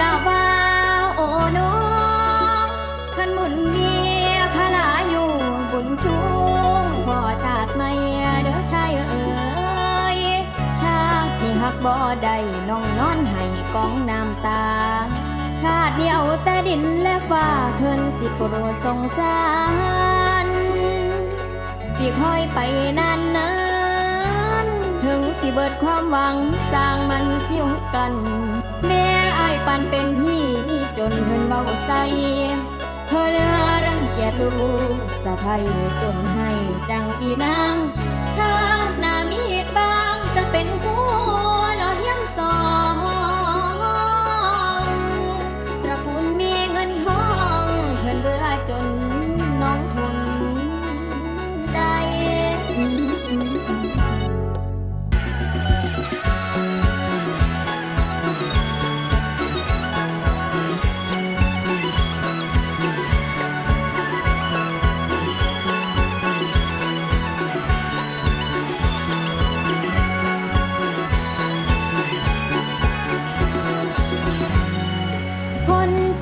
ลาว่าโอ้น้องขันหมุนเมียพลาอยู่บุญชูงพ่อชาติไม่เด้อชายเอ๋ยชาตินี้หักบ่ได้น้องนอนให้กองน้ำตาชาติเนี้เอาแต่ดินและฟ้าเพิ่นสิโปรดสงสาร สิคอยไปนานนาน ถึงสิเบิดความหวังสร้างมันเสียวกัน แม่อายปันเป็นพี่จนเพิ่นเบาใสเพื่อเลือรังเกียจลูกสะพายจนให้จังอีนาง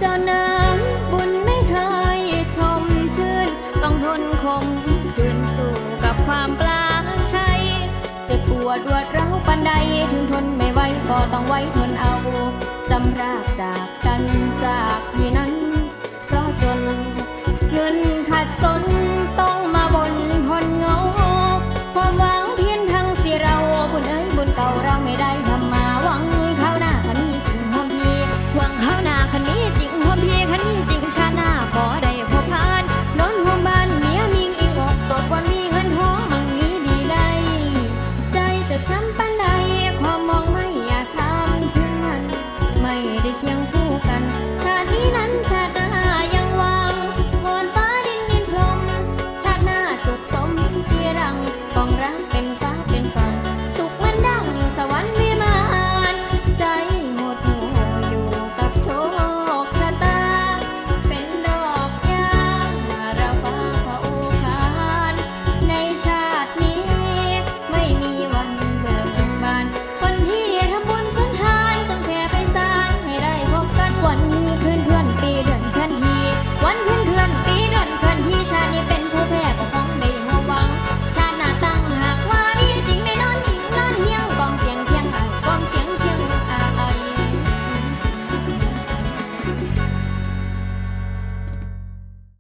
เจ้าเนิงบุญไม่เคยชมชื่น ต้องทนคมคืนสู่กับความปลาชัยเจ็บปวดรวดร้าวปันใดถึงทนไม่ไหวก็ต้องไว้ ได้เคียงคู่กัน